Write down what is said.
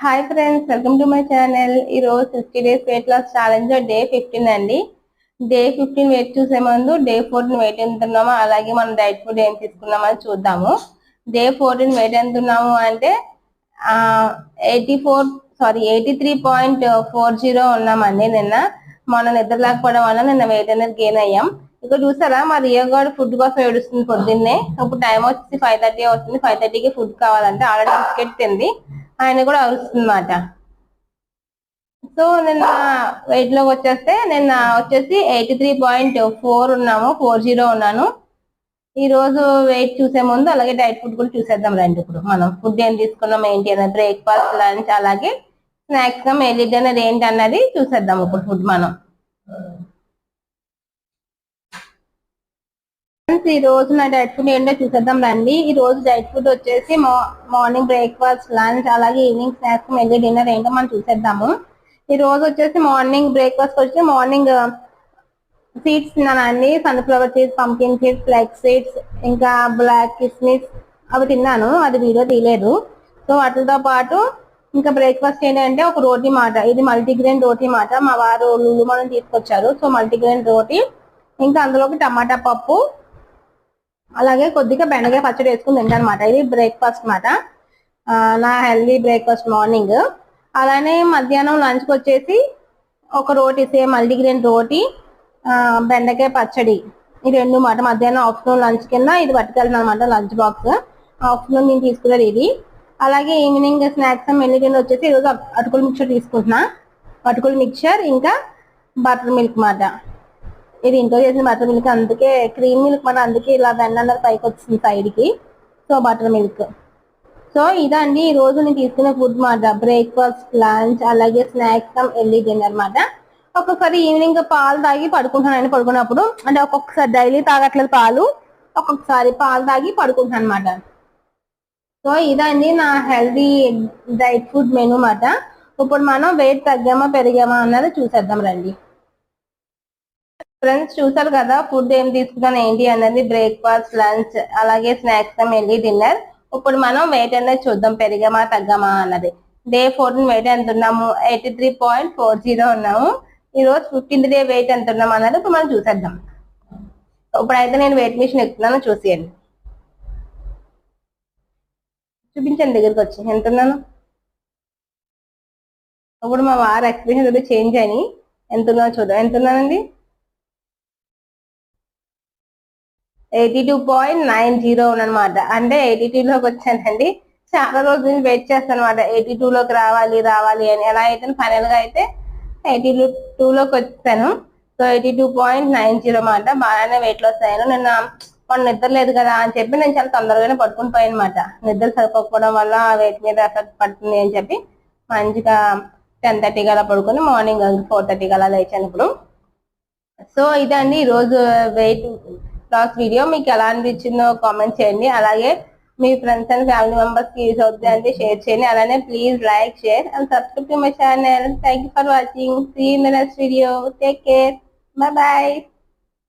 Hi friends welcome to my channel. ఈ రోజు sixty days weight loss challenge day fifteen అండి. Day fifteen weight చూసే ముందు day fourteen wait ఎంతున్నామో అలాగే మనం డైట్ ఫుడ్ ఏం తీసుకున్నామో అని చూద్దాము. డే ఫోర్టీన్ వెయిట్ ఎంత ఉన్నాము అంటే eighty four sorry eighty three point four zero ఉన్నామండి నిన్న. మొన్న నిద్ర లేకపోవడం వల్ల నిన్న వెయిట్ అనేది గెయిన్ అయ్యాం. ఇక్కడ చూసారా మా రియో ఫుడ్ కోసం ఏడుస్తుంది పొద్దున్నే. ఇప్పుడు టైం వచ్చి ఫైవ్ థర్టీ అవుతుంది. ఫైవ్ థర్టీకి ఫుడ్ కావాలంటే ఆల్రెడీ బిస్కెట్ తింది. ఆయన కూడా అరుస్తుందన్నమాట సో నిన్న వెయిట్లోకి వచ్చేస్తే నిన్న వచ్చేసి ఎయిటీ త్రీ పాయింట్ ఫోర్ ఉన్నాము ఫోర్ జీరో ఉన్నాను. ఈ రోజు వెయిట్ చూసే ముందు అలాగే డైట్ ఫుడ్ కూడా చూసేద్దాం రండి ఇప్పుడు మనం. ఫుడ్ ఏం తీసుకున్నాం ఏంటి అన్నది బ్రేక్ఫాస్ట్ లంచ్ అలాగే స్నాక్స్గా మెయిల్ అనేది ఏంటి అన్నది చూసేద్దాం ఇప్పుడు ఫుడ్ మనం. ఫ్రెండ్స్ ఈ రోజు నా డైట్ ఫుడ్ ఏంటో చూసేద్దాం రండి. ఈ రోజు డైట్ ఫుడ్ వచ్చేసి మార్నింగ్ బ్రేక్ఫాస్ట్ లంచ్ అలాగే ఈవినింగ్ స్నాక్స్ మెల్లి డిన్నర్ ఏంటో మనం చూసేద్దాము. ఈ రోజు వచ్చేసి మార్నింగ్ బ్రేక్ఫాస్ట్ వచ్చి మార్నింగ్ uh, సీడ్స్ తిన్నానండి. Sunflower seeds pumpkin seeds flax seeds ఇంకా బ్లాక్ కిస్మిస్ అవి తిన్నాను. అది వీడియో తీయలేదు. సో వాటితో పాటు ఇంకా బ్రేక్ఫాస్ట్ ఏంటంటే ఒక రోటీ మాట. ఇది మల్టీగ్రెయిన్ రోటీ మాట. మా వారు లులు మనం తీసుకొచ్చారు. సో మల్టీగ్రెయిన్ రోటీ ఇంకా అందులోకి టమాటా పప్పు అలాగే కొద్దిగా బెండకాయ పచ్చడి వేసుకుని తింటాను అనమాట ఇది బ్రేక్ఫాస్ట్ మాట. నా హెల్దీ బ్రేక్ఫాస్ట్ మార్నింగ్ అలానే మధ్యాహ్నం లంచ్కి వచ్చేసి ఒక రోటీ సేమ్ మల్టీగ్రెయిన్ రోటీ బెండకాయ పచ్చడి. ఈ రెండు మాట. మధ్యాహ్నం ఆఫ్టర్నూన్ లంచ్ కింద ఇది పట్టుకెళ్తాను అనమాట లంచ్ బాక్స్ ఆఫ్టర్నూన్ నేను తీసుకునేది ఇది. అలాగే ఈవినింగ్ స్నాక్స్ మెల్లి కింద వచ్చేసి ఈరోజు అటుకుల మిక్చర్ తీసుకుంటున్నా. అటుకుల మిక్చర్ ఇంకా బటర్ మిల్క్ మాట. ఇది ఇంట్లో చేసిన బటర్ మిల్క్. అందుకే క్రీమ్ మిల్క్ మన అందుకే ఇలా వెన్న అన్నది పైకి వచ్చింది సైడ్కి. So butter milk. సో ఇదండి ఈ రోజు నేను తీసుకునే ఫుడ్ మాట. బ్రేక్ఫాస్ట్ లంచ్ అలాగే స్నాక్స్ ఎల్లీ డిన్నర్ అనమాట ఒక్కొక్కసారి ఈవినింగ్ పాలు తాగి పడుకుంటానండి పడుకున్నప్పుడు. అంటే ఒక్కొక్కసారి డైలీ తాగట్లేదు పాలు. ఒక్కొక్కసారి పాలు తాగి పడుకుంటాను అనమాట సో ఇదండి నా హెల్దీ డైట్ ఫుడ్ మెనూ మాట. ఇప్పుడు మనం వెయిట్ తగ్గామా పెరిగామా అన్నది చూసేద్దాం రండి. ఫ్రెండ్స్ చూసారు కదా ఫుడ్ ఏం తీసుకున్నాను ఏంటి అన్నది బ్రేక్ఫాస్ట్ లంచ్ అలాగే స్నాక్స్ వెళ్ళి డిన్నర్ ఇప్పుడు మనం వెయిట్ అనేది చూద్దాం పెరిగామా తగ్గామా అన్నది. డే ఫోర్టీన్ వెయిట్ ఎంత ఉన్నాము? Eighty three point four zero ఉన్నాము. ఈ రోజు ఫిఫ్టీన్త్ డే వెయిట్ ఎంత ఉన్నాము అన్నది ఇప్పుడు మనం చూసేద్దాం. ఇప్పుడైతే నేను వెయిట్ మిషన్ ఎక్కుతున్నాను చూసేయండి. చూపించండి దగ్గరికి వచ్చి ఎంత ఉన్నాను? ఇప్పుడు మా వారు ఎక్స్పీరియన్స్ చేంజ్ అని ఎంత ఉన్నాను చూద్దాం. ఎంత ఉన్నానండి? Eighty two point nine zero అనమాట అంటే ఎయిటీ టూ లోకి వచ్చానండి. చాలా రోజుల నుంచి వెయిట్ చేస్తాను అనమాట ఎయిటీ టూ లోకి రావాలి రావాలి అని. ఎలా అయితే ఫైనల్గా అయితే ఎయిటీ టూ లోకి వచ్చాను. So eighty two point nine zero అనమాట బాగానే వెయిట్ లాస్ అయ్యాను. నిన్న మొన్న నిద్ర లేదు కదా అని చెప్పి నేను చాలా తొందరగానే పడుకుని పోయాను అనమాట నిద్ర సరిపోకపోవడం వల్ల వెయిట్ మీద ఎఫెక్ట్ పడుతుంది అని చెప్పి మంచిగా టెన్ థర్టీకి అలా పడుకుని మార్నింగ్ ఫోర్ థర్టీకి అలా లేచాను ఇప్పుడు. సో ఇదండి ఈరోజు వెయిట్ లాస్ వీడియో మీకు ఎలా అనిపించిందో కామెంట్ చేయండి. అలాగే మీ ఫ్రెండ్స్ అండ్ ఫ్యామిలీ మెంబర్స్కి యూజ్ అవుతుంది అంటే షేర్ చేయండి. అలానే please like share and subscribe to my channel thank you for watching see in the next video take care bye bye